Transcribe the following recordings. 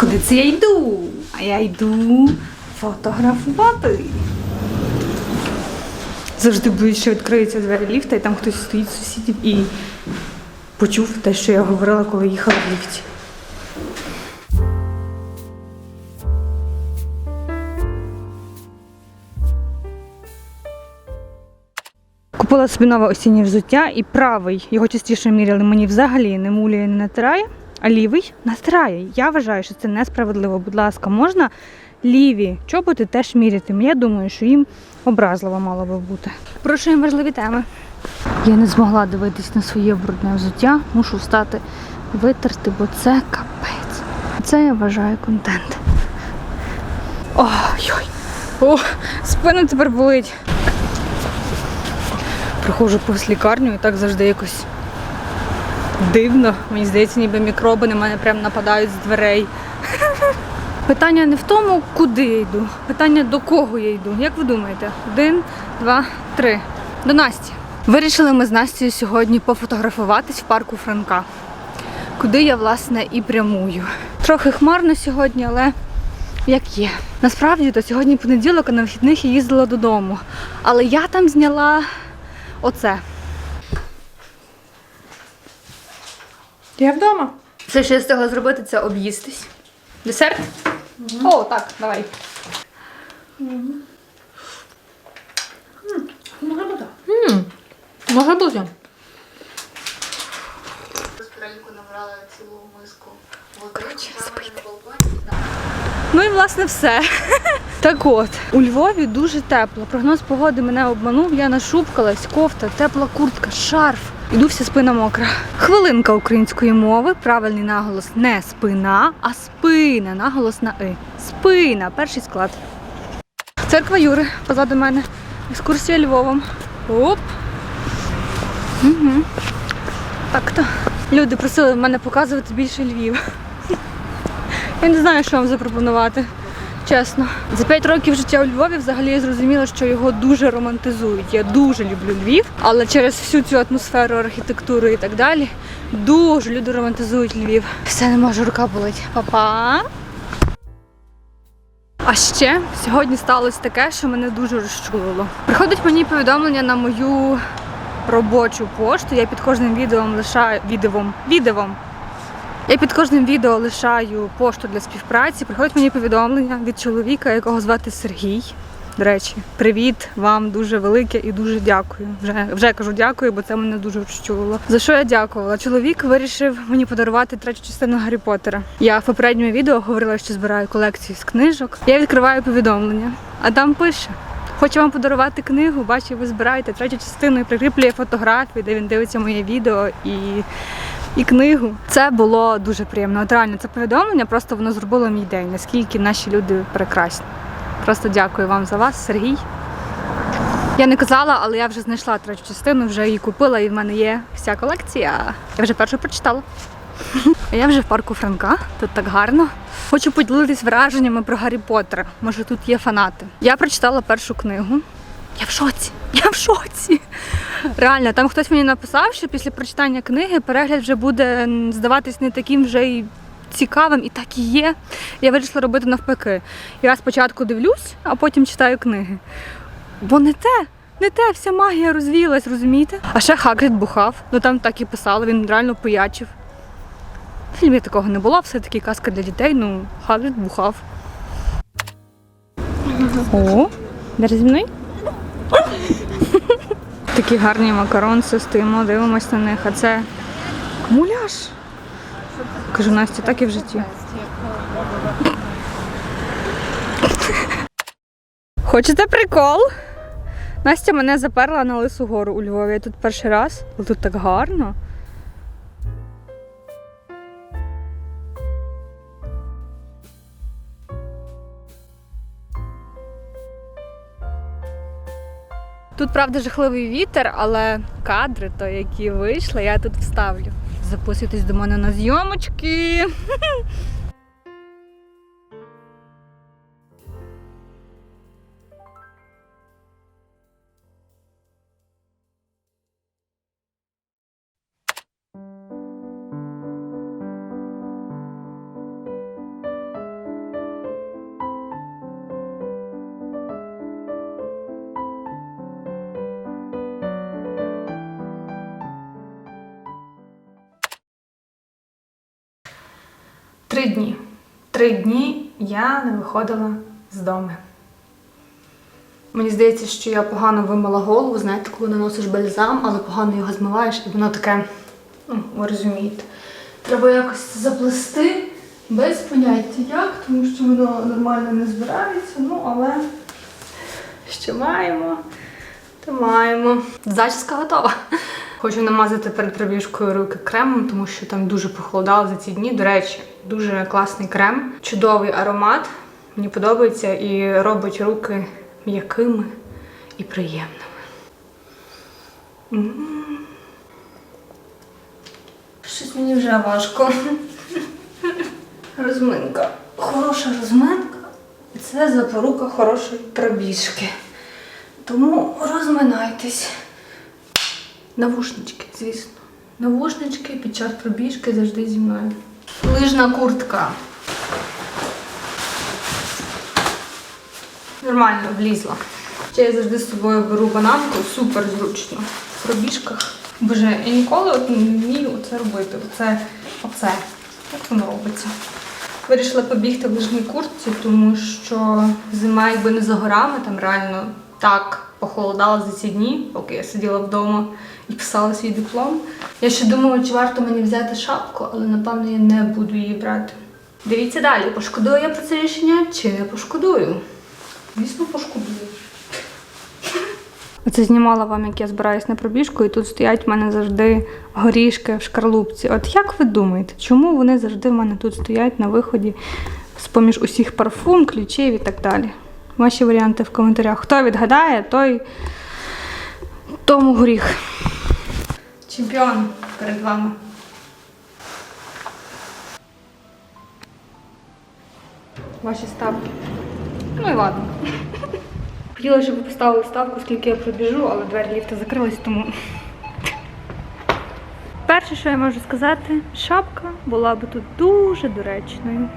Куди це я йду? А я йду фотографувати. Завжди боюсь, що відкриються двері ліфта, і там хтось стоїть з сусідів і почув те, що я говорила, коли їхала в ліфті. Купила собі нове осіннє взуття і правий, його частіше міряли, мені взагалі не мулює, не натирає, а лівий натирає. Я вважаю, що це несправедливо. Будь ласка, можна ліві чоботи теж міряти. Я думаю, що їм образливо мало би бути. Порушуємо важливі теми. Я не змогла дивитись на своє брудне взуття, мушу встати витерти, бо це капець. Це я вважаю контент. Ой-ой. О, спина тепер болить. Приходжу повз лікарню і так завжди якось дивно. Мені здається, ніби мікроби на мене прям нападають з дверей. Питання не в тому, куди я йду. Питання до кого я йду. Як ви думаєте? Один, два, три. До Насті. Вирішили ми з Настю сьогодні пофотографуватись в парку Франка. Куди я, власне, і прямую. Трохи хмарно сьогодні, але як є. Насправді, то сьогодні понеділок, а на вихідних я їздила додому. Але я там зняла оце. Я вдома. Все, що я встигла зробити, це об'їстись. Десерт? О, так, давай. Може бути. М, Може бути. З переліку набрала цілу миску води, на балконі. Ну і власне все. Так от, у Львові дуже тепло. Прогноз погоди мене обманув, я нашупкалась, кофта, тепла куртка, шарф. Іду вся спина мокра. Хвилинка української мови, правильний наголос не спина, а спина. Наголос на и. Спина, перший склад. Церква Юри позаду мене. Екскурсія Львовом. Оп. Угу. Так то. Люди просили мене показувати більше Львів. Я не знаю, що вам запропонувати. Чесно. За 5 років життя у Львові взагалі я зрозуміла, що його дуже романтизують. Я дуже люблю Львів, але через всю цю атмосферу, архітектуру і так далі, дуже люди романтизують Львів. Все, не можу, рука болить. Па-па! А ще сьогодні сталося таке, що мене дуже розчулило. Приходить мені повідомлення на мою робочу пошту. Я під кожним відео лишаю відеом, відеом я під кожним відео лишаю пошту для співпраці. Приходить мені повідомлення від чоловіка, якого звати Сергій. До речі, привіт вам дуже велике і дуже дякую. Вже вже кажу дякую, бо це мене дуже розчулило. За що я дякувала? Чоловік вирішив мені подарувати третю частину Гаррі Поттера. Я в попередньому відео говорила, що збираю колекцію з книжок. Я відкриваю повідомлення, а там пише. Хочу вам подарувати книгу, бачу, ви збираєте третю частину і прикріплює фотографію, де він дивиться моє відео і і книгу. Це було дуже приємно. От реально це повідомлення, просто воно зробило мій день, наскільки наші люди прекрасні. Просто дякую вам за вас, Сергій. Я не казала, але я вже знайшла третю частину, вже її купила, і в мене є вся колекція. Я вже першу прочитала. А я вже в парку Франка, тут так гарно. Хочу поділитись враженнями про Гаррі Поттера. Може тут є фанати. Я прочитала першу книгу. Я в шоці. Я в шоці. Реально, там хтось мені написав, що після прочитання книги перегляд вже буде здаватись не таким вже й цікавим, і так і є. Я вирішила робити навпаки. Я спочатку дивлюсь, а потім читаю книги. Бо не те, не те, вся магія розвіялась, розумієте? А ще Хагрід бухав, ну там так і писали, він реально поячив. В фільмі такого не було, все-таки казка для дітей, ну Хагрід бухав. О, де зі мною? Такі гарні макаронці, стоїмо, дивимось на них, а це муляж. Кажу, Настя, так і в житті. Хочете прикол? Настя мене заперла на Лису гору у Львові. Я тут перший раз, але тут так гарно. Тут, правда, жахливий вітер, але кадри, то які вийшли, я тут вставлю. Записуйтесь до мене на зйомочки. Три дні. Три дні я не виходила з дому. Мені здається, що я погано вимила голову, знаєте, коли наносиш бальзам, але погано його змиваєш, і воно таке, ну, ви розумієте. Треба якось заплести без поняття як, тому що воно нормально не збирається, ну але що маємо, то маємо. Зачіска готова. Хочу намазати перед пробіжкою руки кремом, тому що там дуже похолодало за ці дні. До речі, дуже класний крем, чудовий аромат. Мені подобається і робить руки м'якими і приємними. Щось мені вже важко. Розминка. Хороша розминка. Це запорука хорошої пробіжки. Тому розминайтесь. Навушнички, звісно. Навушнички під час пробіжки завжди зі мною. Лижна куртка. Нормально влізла. Ще я завжди з собою беру бананку, супер зручно. В пробіжках. Боже, я ніколи от не вмію оце робити. Оце, оце. Як воно робиться? Вирішила побігти в лижній куртці, тому що зима якби не за горами, там реально так похолодало за ці дні, поки я сиділа вдома і писала свій диплом. Я ще думала, чи варто мені взяти шапку, але напевно я не буду її брати. Дивіться далі, пошкодую я про це рішення чи не пошкодую? Звісно, пошкодую. Оце знімала вам, як я збираюсь на пробіжку, і тут стоять в мене завжди горішки в шкарлупці. От як ви думаєте, чому вони завжди в мене тут стоять на виході з-поміж усіх парфум, ключів і так далі? Ваші варіанти в коментарях. Хто відгадає, той тому горіх. Чемпіон перед вами. Ваші ставки. Ну і ладно. Хотіла, щоб ви поставили ставку, скільки я пробіжу, але двері ліфта закрились, тому. Перше, що я можу сказати, шапка була би тут дуже доречною.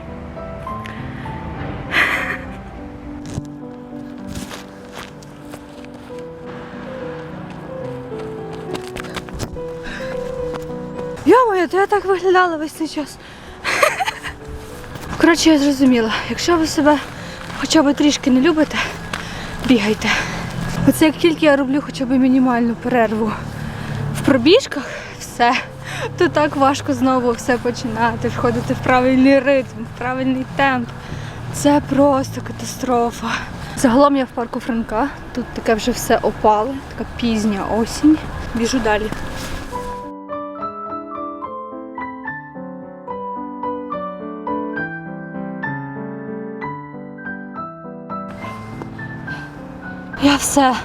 То я так виглядала весь цей час. Коротше, я зрозуміла, якщо ви себе хоча б трішки не любите, бігайте. Оце як тільки я роблю хоча б мінімальну перерву в пробіжках, все, то так важко знову все починати, входити в правильний ритм, в правильний темп. Це просто катастрофа. Загалом я в парку Франка. Тут таке вже все опале, така пізня осінь. Біжу далі. Я все.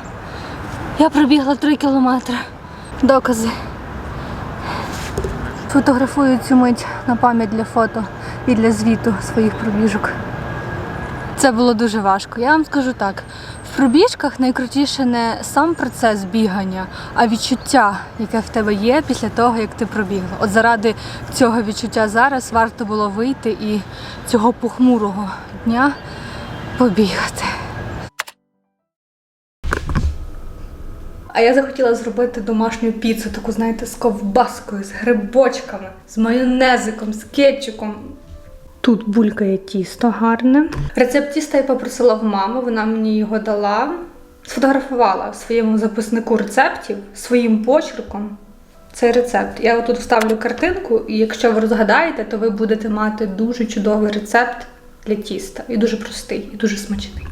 Я пробігла три кілометри. Докази. Фотографую цю мить на пам'ять для фото і для звіту своїх пробіжок. Це було дуже важко. Я вам скажу так: в пробіжках найкрутіше не сам процес бігання, а відчуття, яке в тебе є після того, як ти пробігла. От заради цього відчуття зараз варто було вийти і цього похмурого дня побігати. А я захотіла зробити домашню піцу, таку, знаєте, з ковбаскою, з грибочками, з майонезиком, з кетчуком. Тут булькає тісто гарне. Рецепт тіста я попросила в мами, вона мені його дала. Сфотографувала в своєму записнику рецептів своїм почерком цей рецепт. Я тут вставлю картинку, і якщо ви розгадаєте, то ви будете мати дуже чудовий рецепт для тіста. І дуже простий, і дуже смачний.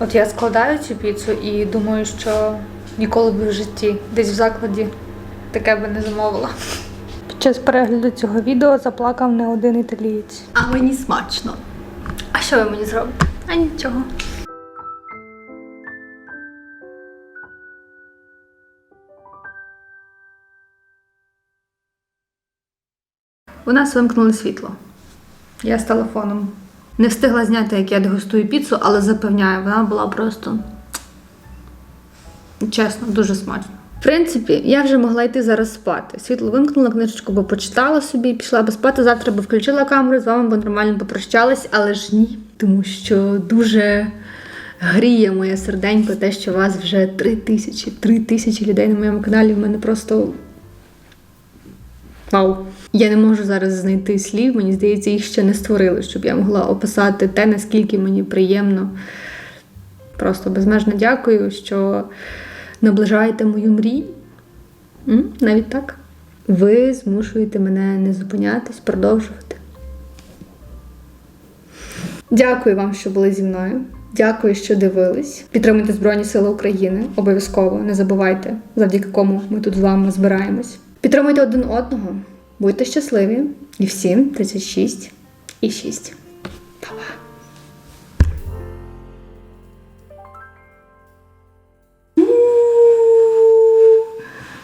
От я складаю цю піцу і думаю, що ніколи би в житті десь в закладі таке би не замовила. Під час перегляду цього відео заплакав не один італієць. А мені смачно. А що ви мені зробите? А нічого. У нас вимкнули світло. Я з телефоном. Не встигла зняти, як я дегустую піцу, але запевняю, вона була просто чесно, дуже смачно. В принципі, я вже могла йти зараз спати. Світло вимкнула, книжечку би почитала собі, пішла би спати. Завтра би включила камеру, з вами би нормально попрощалась, але ж ні. Тому що дуже гріє моє серденько те, що вас вже три тисячі, три тисячі людей на моєму каналі. В мене просто Вау. Я не можу зараз знайти слів, мені здається, їх ще не створили, щоб я могла описати те, наскільки мені приємно. Просто безмежно дякую, що наближаєте мою мрію. Навіть так. Ви змушуєте мене не зупинятись, продовжувати. Дякую вам, що були зі мною. Дякую, що дивились. Підтримуйте Збройні Сили України. Обов'язково не забувайте, завдяки кому ми тут з вами збираємось. Підтримуйте один одного, будьте щасливі. І всім 36 і 6. Па-па.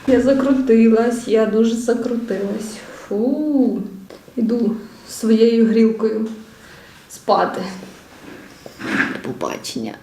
Я закрутилась, я дуже закрутилась. Фу. Іду своєю грілкою спати. До побачення.